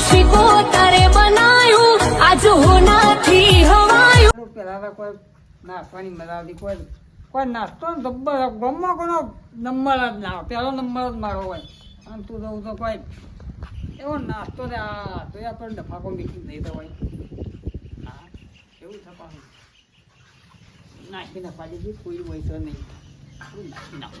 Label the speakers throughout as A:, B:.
A: કોઈ તારે બનાયું.
B: પેલા તો કોઈ નાસ્વાની મજા આવતી કોઈ કોઈ નાસ્તો જબ્બર ગમમાં કોનો નંબર જ ના. પહેલો નંબર જ મારો હોય. અને તું તો કોઈ એવો નાસ્તો ને આ તો એ આપણને ડફાકો મીઠી દઈ હોય. હા, એવું થવાનું. નાખીને પાડી દઈ કોઈ હોય તો નહીં. નાખી નાખો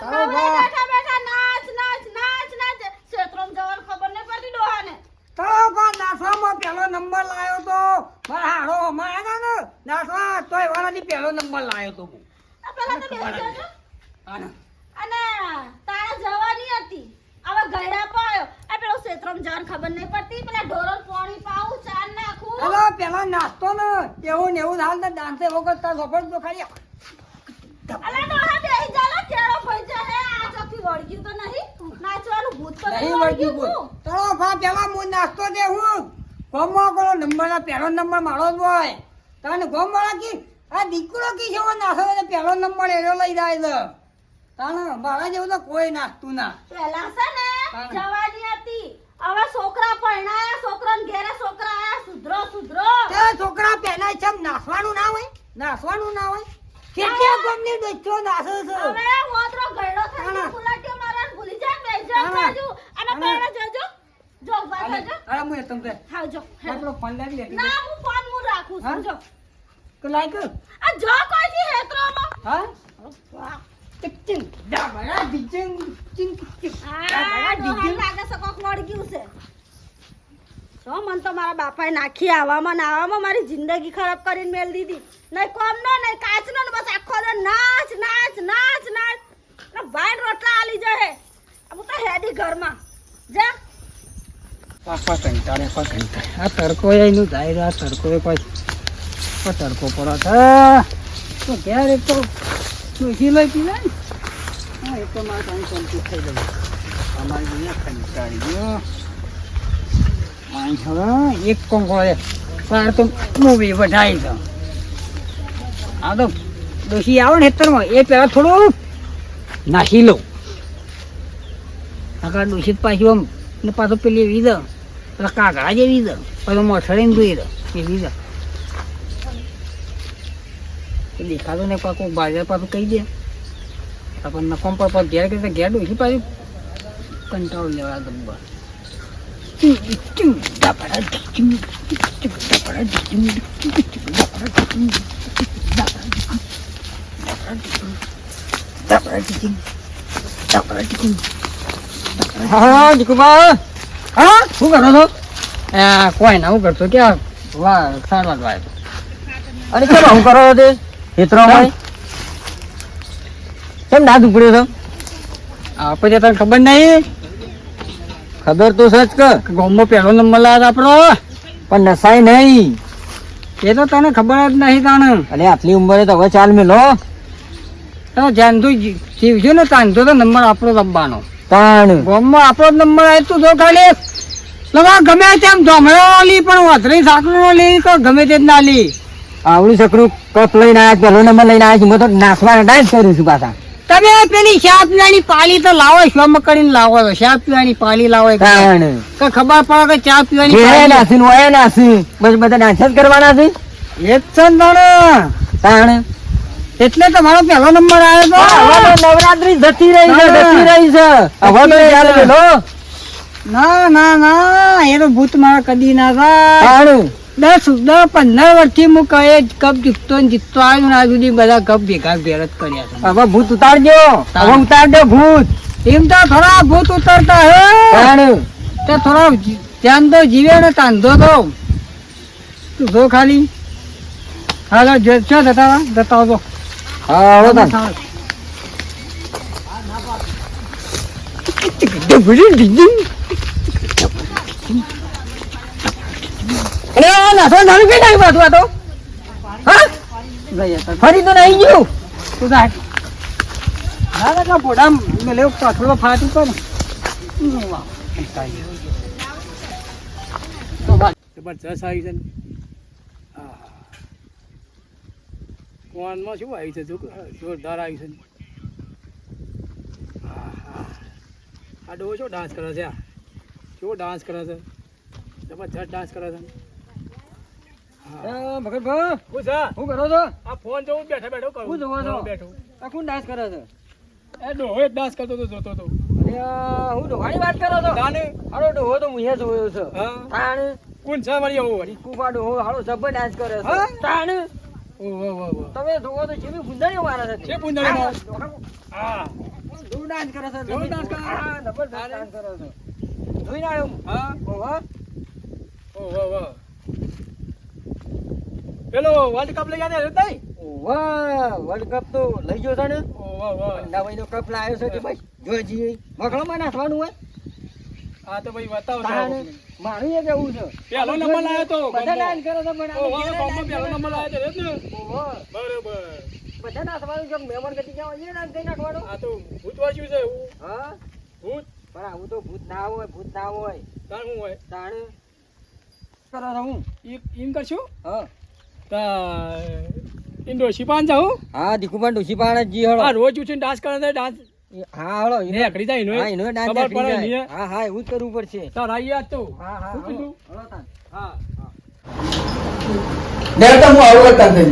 C: બસ
B: ચાલો
C: નવરે
B: બા.
C: બેઠા બેઠા નાચ નાચ નાચ નાચ. ક્ષેત્રોમાં જવાની ખબર નહીં પડતી ડોહાને.
B: તારો પણ નાસવામાં પહેલો નંબર લાવ્યો તો મારા હાડો અમારે હતા ને? નાસવા તોય વાળાથી પહેલો નંબર લાવ્યો તો હું.
C: આ તો બેહી
B: ખબર
C: જાજો.
B: આના
C: અને તારે જવાની હતી. હવે ગયડા પાયો. આ પેલો ક્ષેત્રોમાં જવાનું ખબર નહીં પડતી. પેલા ઢોરો પાણી પાવું ચાર નાખું.
B: પેલા નાસ્તો ને. એવું ને એવું હાલ ને ડાન્સે વગર તાર ખબર તો ખાલી
C: અલા ડોહા બેહી જાલો કેળો ભઈ જાય આ ચોકી વળગ્યું તો નહીં નાચવાનું ભૂત તો
B: નહીં વળગી ભા પેલા હું નાસ્તો દે હું. ગોમો કરો નંબર પહેલો નંબર મારો જ હોય. તને ગોમ વાળા કી? આ દીકરો કી છે નાસો એટલે પહેલો નંબર એનો લઈ જાય છે. તાને મારા જેવું તો કોઈ નાસ્તું ના.
C: પેલા છે ને જવાની હતી. હવે છોકરા પરણાયા છોકરાને ઘેરે છોકરા આયા. સુધરો સુધરો.
B: તે છોકરા પહેલા નાસવાનું ના હોય. નાસવાનું ના હોય. કેટલા ગમની ડોચો નાસે છે?
C: હવે થઈ ગયો અને. જજો જો
B: ઊભા
C: થજો
B: અરે હું એતમ તે
C: હા જો
B: આપણો ફોન લાવી લેતી
C: ના હું ફોન હું રાખું છું જો.
B: તો લાઈક
C: આ જો કોઈ દી હેતરોમાં?
B: હા?
C: વાહ.
B: ટિક ટિક ડાબડા ડિચિંગ ટિક ટિક
C: આ
B: ડાબડા
C: ડોહાને લાગે છે કોક વળગ્યું છે. તો મન તો મારા બાપાએ નાખી આવામાં ને આવામાં મારી જિંદગી ખરાબ કરીને મેલ દીધી. નહીં કોમનો નહીં કાચનો ને બસ આખો દે. નાચ નાચ નાચ નાચ. ભાઈ રોટલા આલી જાય હું તો હેડી ઘરમાં. જા.
B: પાપા કંટાળે પા કંટાળે આ તડકો એનું જાય આ તડકો એ પાછ તડકો પડો. તો ઘેર એક તો ડોસી લઈ પી જાય હા એ તો મારે કામ કમ્પ્લીટ થઈ ગયું અમારી દુનિયા કંટાળી ગયો માણસ એક કોંકો છે તાર તો મૂવી વઢાઈ દઉં આ તો ડોસી આવે ને હેતરમાં એ પહેલાં થોડું નાખી લઉં. આગળ દૂષિત પાછી આમ, ને પાછું પેલી વીજ એટલે કાગડા જે વીજ પાછું મઠડીને ધોઈ દે એ વીજ દેખાતો ને પાકું બાજાર પાછું કહી દે. આપણને નફમ પર પાછું ઘેર કરતા ઘેર ડોસી પાછું. કંટાળો લેવા ગબ્બર. હા દીકુબા હા. શું કરો છો? કોઈ ના હું કરતો ક્યાં? વાહ સારવાર ભાઈ.
D: અરે કેમ હું કરો તે? ખેતરોમાં કેમ ના દુપડ્યો છો?
B: આપણે તને ખબર નહીં?
D: ખબર તો સચ કે
B: ગામમાં પહેલો નંબર લાવ્યો આપણો.
D: પણ નસાય નહીં.
B: એ તો તને ખબર જ નહીં તાણે.
D: અરે આટલી ઉંમરે તો હવે ચાલ મેલો.
B: તો જાણતું જીવજો ને તાન તો નંબર આપણો દબાનો
D: તાણ
B: ગામમાં આપણો નંબર આવે તો જો ખાલી લગા ગમે તેમ ધોમડો લી પણ વધરી સાકરું લી તો ગમે તે ના લી.
D: આવડું સકરું કપ લઈને આવ્યા પહેલો નંબર લઈને આવ્યા મેં તો નાસવાના ડાન્સ કરું છું પાછા.
B: તમે પેલી શાપ પીવાની પાલી તો લાવો શ્રમ કરીને લાવો શાપ પીવાની પાલી લાવો તો ખબર પડે કે ચા પીવાની પાલી.
D: નાસી ઓય નાસી. બસ બધા ડાન્સ જ કરવાના છે?
B: એ જ ને તાણે. એટલે તો મારો પહેલો નંબર આવ્યો તો.
D: નવરાત્રી જતી રહી છે જતી રહી છે. હવે તો ચાલ મેલો
B: ના ના ના એ તો ભૂત મારા કદી ના થાય દસ દસ પંદર વર્ષથી હું કહે કપ જીતતો ને જીતતો આવ્યો ને આજ સુધી બધા કપ ભેગા ભેર જ કર્યા છે.
D: હવે ભૂત ઉતારજો. હવે ઉતારજો ભૂત.
B: એમ તો થોડા ભૂત ઉતરતા હે. તો થોડા ધ્યાન તો જીવે ને તાંધો તો. તું જો ખાલી? હાલો જો છો જતા જતા આવજો.
D: હા હળો તાન અરે આ નાસવા નાનું કઈ નાખ્યું પાછું આ તો? હા? ફરી તો નહીં ગયું.
B: તું જાય. ના ના ના પોડા મેં લેવું ફાટી પર
E: જબરજસ્ત આવી છે ને હા ફોનમાં શું આવ્યું છે જોરદાર આવ્યું છે. હા, હા. આ ડો શું ડાન્સ કરે છે આ? કેવો ડાન્સ કરે છે? જબરજસ્ત ડાન્સ કરે છે.
D: ભગતભાઈ
E: શું છે?
D: શું કરો છો?
E: આ ફોન જોઉં બેઠા બેઠો કરું.
D: જોવો છો?
E: બેઠો
D: આ કોણ ડાન્સ કરે છે?
E: એ ડોહો ડાન્સ કરતો જોતો તો
D: અરે હું ડોહાની વાત કરો છો?
E: તાને
D: હારો ડોહો તો મુહે જોયો છે.
E: હા. કોણ છે મારી આવું
D: કુપા ડોહો હારો જબર ડાન્સ કરે છે. તાણ. તમે જોવો તો જેવી ફુંદરીઓ મારે છે.
E: છે ફૂંદરીઓ
D: હા,
E: હા.
D: ડાન્સ કરે છે
E: જોવું ડાન્સ કરે
D: હા, જબરદસ્ત ડાન્સ કરે છે. જોઈને આવ્યો હું.
E: હા.
D: ઓહો.
E: ઓહ વાહ વાહ પેલો વર્લ્ડ કપ લઈ આવ્યા હતા
D: ઓહો, વર્લ્ડ કપ તો લઈ ગયો છે ને.
E: ઓહ વાહ વાહ
D: નવાઈનો કપ લાવ્યો છે કે ભાઈ? જોઈ જઈએ. મખણામાં નાખવાનું હોય.
E: આ તો ભાઈ બતાવો
D: તાણ મારું એ કેવું છે?
E: પહેલો નંબર લાવ્યો તો
D: બધા કરે પણ
E: ઓહ પહેલો નંબર લાવ્યો છે. ને
D: ઓહો,
E: બરોબર.
D: બધા નાખવાનું છે મહેમાન ગતિ એ ડાન્સ કરી નાખવાનો.
E: આ તો ભૂત વાંચ્યું છે હું.
D: હા?
E: ભૂત.
D: પણ આવું તો ભૂત ના હોય ભૂત ના હોય.
E: શું હોય?
D: તાણ કરો છો હું?
E: એમ કરશું?
D: હા.
E: તા ઇન્ડો શિપાન જાઉં
D: હા. દીકુભાઈ ડોશી પાણ જી હળો.
E: આ રોજ ઉઠીને ડાન્સ કરે ડાન્સ
D: હા હળો
E: ને અકડી જાય એનો
D: હા ડાન્સ
E: ખબર પડે
D: નીકળી હા હા એવું જ કરવું પડશે.
E: તાર આઈ તો.
D: હા હા
E: શું કીધું?
D: હળો તાન.
E: હા.
B: હું આવું કરતા થઈ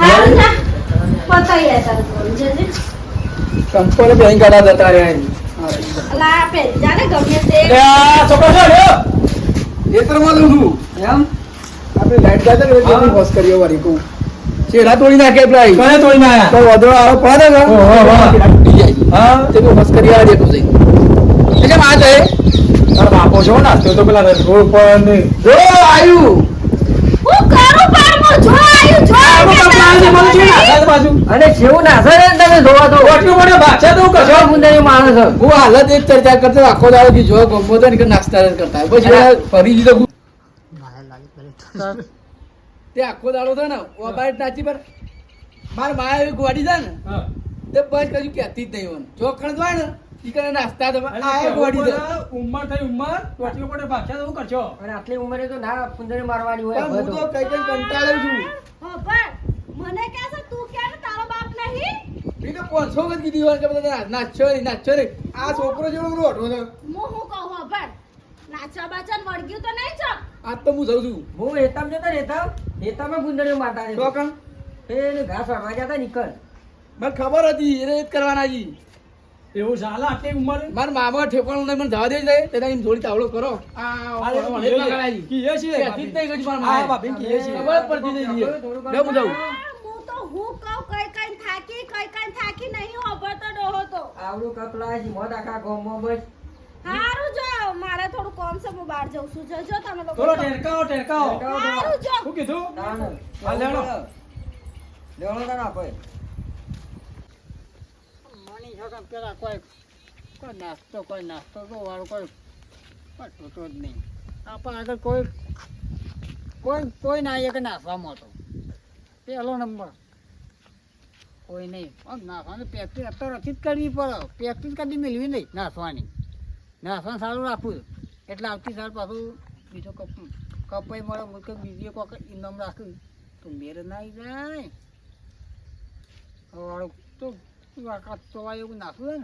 C: હારું જા. પતાઈ લે તારું જજે.
B: કંપોને બેંક કાઢા જતા રહ્યા
C: અલા, આ પહેરી ગમે તે.
E: આ છોકરો છે લ્યો
B: ખેતરમાં લઉં છું.
D: એમ?
B: આપણે લાઈટ કરીએ વારી ચેડા તોડી નાખે.
E: તોડી નાખ્યા?
B: તો વધો આવે પડે ને
E: ઓહો,
B: જાય.
E: હા?
B: તે બી બસ કરી આવે તો જઈ એટલે માં આ જાય?
E: તાર બાપો છો નાસ્તો તો પેલા રોડ પર ને
B: જો આયુ.
C: હું કરું મો જો આયુ જો
D: અને જેવું નાસે ને તમે જોવા તો.
E: ઓટલું મને ભાષે તો કશો?
D: ગુંદારી માણસ છે.
B: હું હાલત એક જ ચર્ચા કરતો આખો દાડો કે જો ગમો તો ને કે નાસ્તા જ કરતા પછી ફરી દીધો તે. આખો દાડો છે ને ઓબાઈટ નાચી પર માર માયા એવી ગોડી છે ને
E: હા.
B: તે બસ કશું કહેતી જ નહીં હોય. ને ઈ નાસ્તા તો આ ગોડી છે
E: ઉંમર થઈ ઉંમર? તો પડે ભાગશે તો કરશો
D: અને આટલી ઉંમરે તો ના ફુંદરી મારવાની હોય.
B: હું તો
D: તો.
B: કઈ કઈ કંટાળ્યો છું.
C: હો, પણ મને કહે છે, તું કે ને તારો બાપ નહીં?
B: એ તો પાંચસો વખત કીધી હોય કે બધા નાચો રે નાચો રે આ છોકરો જેવો રોટો છે.
C: હું હું કહું હો, પણ નાચવા બાચવા વળગ્યું તો નહીં છો?
B: આજ તો હું જઉં છું.
D: હું હેતામ જતો ને હેતામ હેતામાં ફુંદરીઓ મારતા
B: તો કણ
D: એને ઘાસ વાળવા જતા નીકળ.
B: મને ખબર હતી એને જ કરવાના જી.
E: એવું ચાલે આટલી ઉંમર?
B: મારા મામા ઠેકાણું નહીં મને જવા દે છે તેના એમ થોડી તાવડો કરો.
E: કીએ છીએ.
B: નહીં મારા
E: હા,
B: માએ.
E: કીએ છીએ.
B: ખબર પડતી નહીં જી. હું જાઉં.
C: હું કહું કઈ કઈ થાકી કઈ કઈ થાકી નહીં હોભળતો ડોહો તો.
D: આવડું કપલા છે મોઢ આખા ગામમાં બસ.
C: હારું જો મારે થોડું કોમ છે હું બહાર જઉં છું. જજો તમે લોકો.
E: થોડો ટેરકાઓ ટેરકાઓ
C: હારું જો.
E: શું કીધું?
D: તાણ.
E: હા, ના
D: લેવડો
B: પેલા કોઈ કોઈ નાસ્તો કોઈ નાસ્તો તો વાળો કોઈ પટતો જ નહીં. આપણે આગળ કોઈ કોઈ કોઈ ના આવીએ કે નાસવામાં તો પહેલો નંબર. કોઈ નહીં. આમ નાસવાની પ્રેક્ટિસ અત્યારથી જ કરવી પડે. પ્રેક્ટિસ કદી મેળવી નહીં નાસવાની. નાસવાનું સારું રાખવું એટલે આવતી સાલ પાછું બીજો કપ કપાઈ મળે, હું કે બીજી એક વખત ઇનામ રાખ્યું તો મેરે ના આવી જાય. વાળું તો વાકા તો આ એવું નાખવું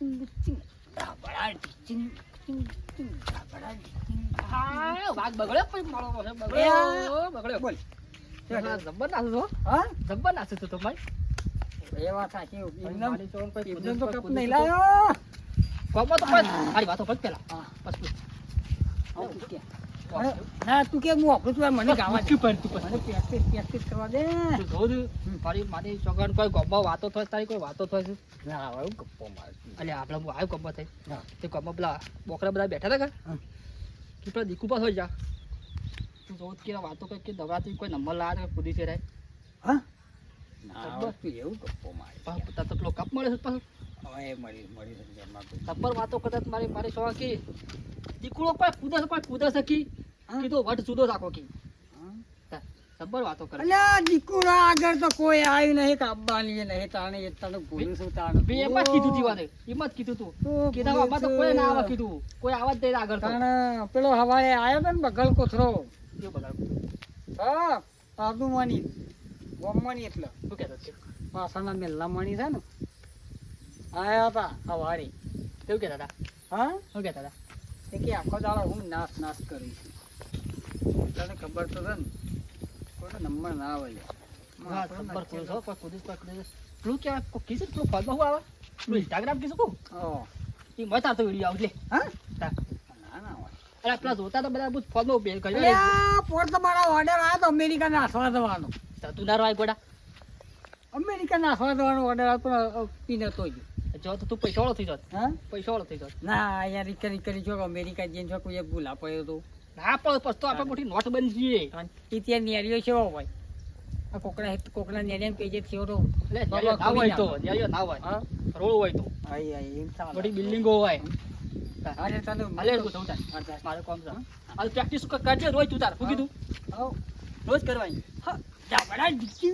B: ને ચિંગ,
E: તો
B: તો
E: તો
B: આવું તું ના તું કે હું છું મને ગાવા દે.
E: તું પણ તું
B: મને પ્રેક્ટિસ પ્રેક્ટિસ કરવા દે.
E: તું જોઉં મારી મારી છોકરાને કોઈ ગમમાં વાતો થાય તારી કોઈ વાતો થાય
B: ના હવે હું ગપ્પો મારું
E: એટલે આપણે હું આવ્યો ગમમાં થઈ. તે ગમમાં પેલા બોકરા બધા બેઠા હતા
B: કે
E: કે પેલા દીકુ પાસ હોય જા. તું જોઉં કે વાતો કઈ કે દવાથી કોઈ નંબર લાવે તો કુદી છે રે
B: હા? ના તું એવું ગપ્પો મારે.
F: તો પેલો કપ મળે છે પાછો.
B: હવે મળી મળી શકે જમા
F: વાતો કરતા મારી મારી કી દીકરો કોઈ કુદસ પણ કોઈ કૂદે કી? કીધું વટ જુદો રાખો કી. સબર વાતો કરે.
B: અલ્યા દીકરો આગળ તો કોઈ આવ્યું નહીં કાપવાની નહીં તાણે એ તને ભૂલું છું તાણે
F: બે એમ જ કીધું દીવાને એમ જ કીધું તું. કીધા આમાં તો કોઈ ના આવા કીધું. કોઈ આવા જ દે આગળ
B: તાણે પેલો હવાએ આવ્યો તો ને બગલ કોથરો.
F: એવું બગલ
B: હા આદુમાની ગોમવાની એટલે.
F: શું કહેતો છે?
B: પાસાના મેં લમણી છે ને આયા હતા હવારી.
F: કેવું કહેતા હતા?
B: હા?
F: શું કહેતા હતા?
B: એ કે આખો દાડો હું નાશ નાશ કરીશ તને ખબર તો છે ને કોઈ નંબર ના આવે
F: હા કોઈ કોઈ છે. પેલું કીધું પેલું આવે? પેલું ઇન્સ્ટાગ્રામ કીધું કહું
B: ઓહ.
F: એ મત આવતો વીડિયો આવજે.
B: હા? ના ના
F: અરે પેલા જોતા તો બધા બહુ ફોનમાં બે
B: કર્યો પોર તો મારા ઓર્ડર આવ્યો તો અમેરિકા નાખવા દેવાનો
F: તું ના રવાય ગોડા.
B: અમેરિકા નાખવા દેવાનો ઓર્ડર આવતો પીને તો જ.
F: જો તો તું પૈસા થઈ જાત.
B: હા?
F: પૈસા થઈ જાત.
B: ના યાર કરી કરી જો અમેરિકા જઈને છો કોઈ એક ભૂલા પડ્યો તો.
F: ના પણ પછી તો આપણે મોટી નોટ બની જઈએ.
B: એ ત્યાં નેરિયો છે હોય. આ કોકડા કોકડા નેરિયા પેજે થયો તો
F: એટલે ના હોય તો જ્યારે ના હોય.
B: હા?
F: રોડ હોય તો.
B: આઈ આઈ એમ ચાલે
F: મોટી બિલ્ડિંગો હોય.
B: અરે
F: હું જઉં તાર. મારે કામ છે પ્રેક્ટિસ કરજે રોજ તું તાર. શું કીધું? રોજ કરવાની.
B: હા. જા બડા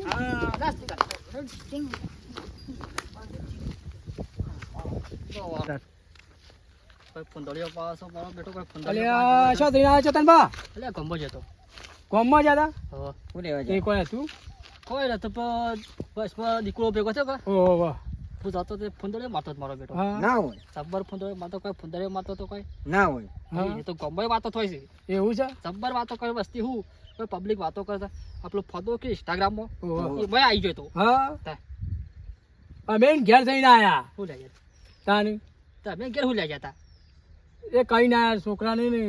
F: હા રાસ દીકરો ભેગો થયો કે?
B: ઓહો વાહ.
F: હું જતો તે ફુંદડીઓ મારતો જ મારો બેટો.
D: ના હોય.
F: સબ્બર ફુંદડીઓ મારતો કોઈ ફુંદડીઓ મારતો તો કોઈ?
D: ના હોય.
F: એ તો ગંબો વાતો થાય છે.
B: એવું છે?
F: સબ્બર વાતો કરે વસ્તી હું કોઈ પબ્લિક વાતો કરતા. આપણો ફોટો કે ઇન્સ્ટાગ્રામમાં? એ મેં આવી ગયો તો.
B: હા?
F: મેન
B: અમે ઘેર જઈને આયા.
F: શું લઈ ગયા.
B: તાની
F: તમે ઘેર હું લઈ જતા.
B: એ કઈ ના છોકરાને ને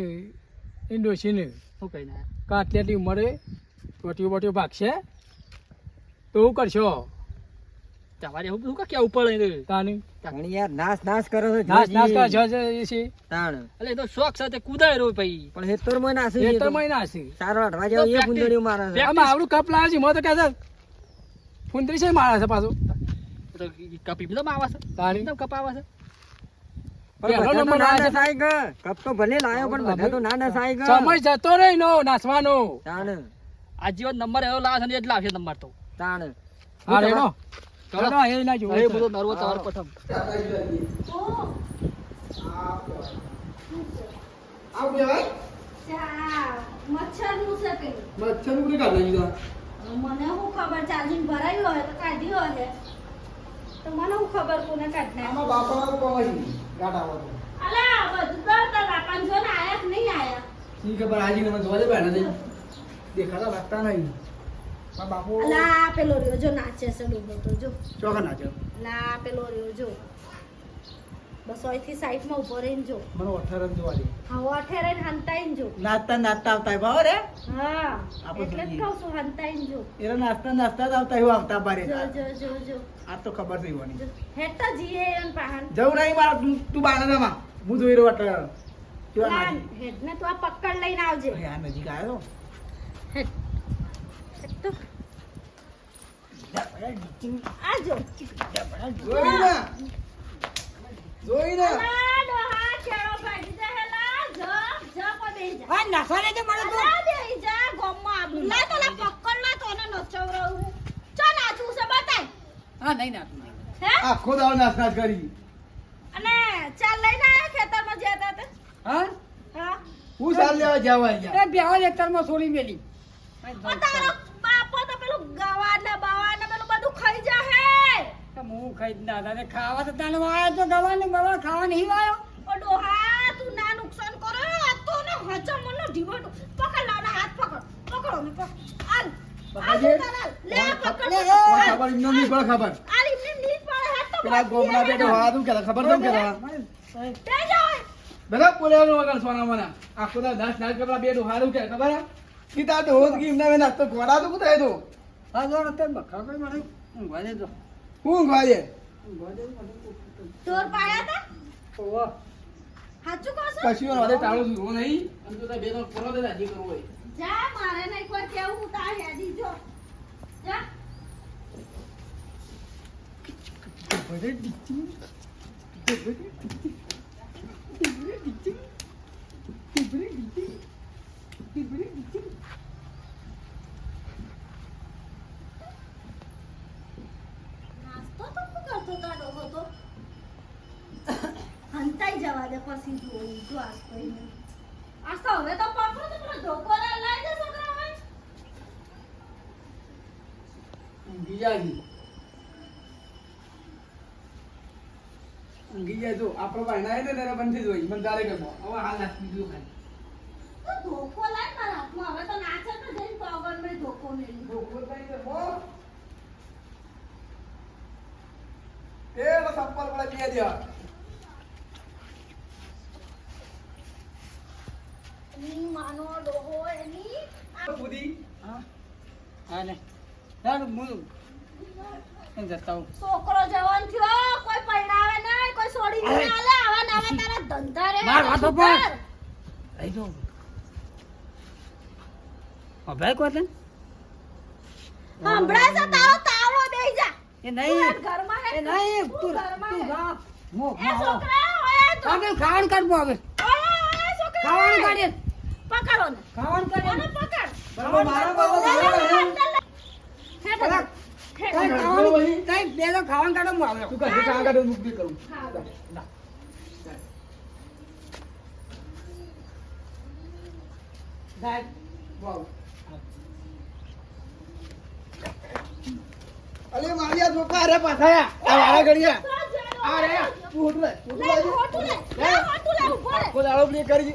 B: એ ડોશીને.
F: શું કઈ ના
B: કે આટલી આટલી ઉંમરે ટોટીઓ બોટીઓ ભાગશે. તો શું કરશો?
F: તમારે એવું કા કેવું પડે?
B: તાની
D: પણ યાર નાશ નાશ કરો છો
B: નાશ નાશ. કરો છો એ છે.
D: તાણ.
F: એટલે તો શોખ સાથે કુદાય રહ્યો ભાઈ.
D: પણ હેતર મહિના જઈએ હેતર
B: મહિના નાસી
D: ચાર અઠવા જેવું એ ફૂંદડીઓ મારે છે.
B: આમાં આવડું કપ લાવે છે મો તો કહે છે ફૂંદરી છે મારે છે પાછું.
F: કપી બધા આવે છે
B: તાની
F: એકદમ કપ આવે છે
D: પણ
B: પહેલો
D: બધા તો
B: નંબર
D: ના
B: આવે છે.
D: નસાય કે. કપ તો ભલે લાયો પણ બધા તો ના નસાય ગયો
B: સમય જતો રહી નો નાસવાનો.
D: તાણ.
F: આ જીવન નંબર એવો લાવે છે ને એ જ નંબર તો.
D: તાણ.
B: હા રેનો
F: ચલો.
B: ચલો એ ના જોવું
F: હવે બધો નરવો તમારો પ્રથમ.
C: ચા છે મને શું ખબર ચાર્જિંગ ભરાયું હોય તો કાઢ્યું હોય. તો મને શું ખબર કોને કાઢના અલા બધું તો તારા બાપાને જો ને આયા કે નહીં આયા? અલા પેલો રહ્યો જો નાચે છે ડોબો તો જો. અલા પેલો રહ્યો જો. બસ અહીંથી સાઈડમાં ઊભો રહીને જો. હવા ઠેરાઈને હંતાઈન જો.
G: નાસ્તા નાસ્તા આવતા ભાવ રે.
C: હા એટલે જ કહું છું હંતાઈન જો.
G: એરે નાસ્તા નાસ્તા આવતા એવું આવતા બારે
C: જો જો જો જો.
G: આ તો ખબર થઈ હોવાની.
C: હેટ તો જીએ એન પાહન.
G: જવ નહીં માર તું તું બાનામાં હું જોઈ રહ્યો અટલ કેવા હેડ
C: ને તું આ પકડ લઈને આવજે.
G: આ નજીક આવ્યો.
C: હેડ તો. આ જો.
G: જોઈ ને
C: દે. જો, જો જા.
B: હા નાસવાને દે મને તો
C: અલા, જા, ગોમમાં આબુ. લા તો લા પકડ લા તો ને નચવરાવું. ચો નાચવું છે બતાય.
B: હા નહીં
C: હે?
G: આખો દાવ કરી
C: અને ચાલ લઈને આયા ખેતરમાં જ્યાં તા તે?
B: હા
C: હા?
G: હું સાલ લેવા જવા ગયા
B: લેતરમાં છોડી મેલી
C: તારો બાપો તો પેલું ગવાડ ને બવાડ ને પેલું બધું ખાઈ જા હે
B: હું દાદા ને ખાવા તો તાને વાયો તો ગવા ને ગવા ખાવા નહીં વાયો
C: ઓ ડોહા તું ના નુકસાન કરો આ તો ને હજમ મને ઢીવડો પકડ લાવ ના હાથ પકડ પકડો ને પકડ આલ આલ
G: પકડજે.
C: લે પકડ
G: કોણ ખબર નહીં પડે ખબર
C: આલ હાથ તો
G: પેલા બેટો કેતા ખબર કેતા
C: તે જોય.
G: બોલ્યા વગર સોના મને આખો દાવ નાસ નાસ કરવા બેટો હારું કે ખબર હે? કીધા તો હોત કે એમને મેં તો ઘોડા તો કુદાય તો
B: હા જો તે બખા કોઈ મને ઊંઘવા દે તો ઊંઘવા દે
C: ચોર પાડ્યા તા
B: ઓવા
C: સાચું કહો છો
G: કશું વધે ટાળું છું હું નહીં અને તો બે તો કરો દે રાજી કરવો હોય
C: જા મારે ને એકવાર કેવું હું તાર હેડી જો જા બડે ડિચિંગ બડે ડિચિંગ બડે ડિચિંગ બડે ડિચિંગ બડે નાસ્તો તો શું કરતો તારો હતો. હંતાઈ જવા દે પછી જોઉં જો આજ કહીને આજ તો હવે તો પકડો તો પેલો ધોકો દે છોકરા હવે.
G: ઊંઘી ઊંઘી જાય તો આપણો ભાઈ ના ને બંધ થઈ જોઈ મને તારે ગમો હવે હાલ નાખી બીજું ખાલી.
C: તો ધોકો લાય મારા હાથમાં. હવે તો નાચે તો જઈને પાવન મેં ધોકો મેળવી.
G: ધોકો થઈ ગયો. સંપલ પડે બે દિવસ.
C: માનો ડોહો એની
G: બુધી.
B: હા. ને
C: છોકરો જવાન થયો કોઈ પરણાવે નહીં કોઈ છોડી નહીં આલે આવા નવા તારા ધંધા રે
B: માર વાતો પર. અભય કોતન એ નહીં. એ નહીં.
C: તું
B: તું. જા મો આપણે ખાવાનું કાઢવું હવે. ખાવાનું
C: ઓય. પકડો ને
B: ખાવાનું
C: ઓને પકડ.
G: બરાબર, મારો બાબો
B: ખાવાનું કઈ બે તો ખાવાનું કાઢો હું આવે
G: તું કહે ખાવાનું કાઢો મૂકી કરું.
C: હા.
G: વાવ. અલે આ છોકરા અરે પાછા. આ વાળા ઘડિયા.
C: તો જ
G: આ રે તું હોટલે
C: લે, હોટું લે. લે, હોટું લે, ઊભો રે.
G: આખો દાડો કરી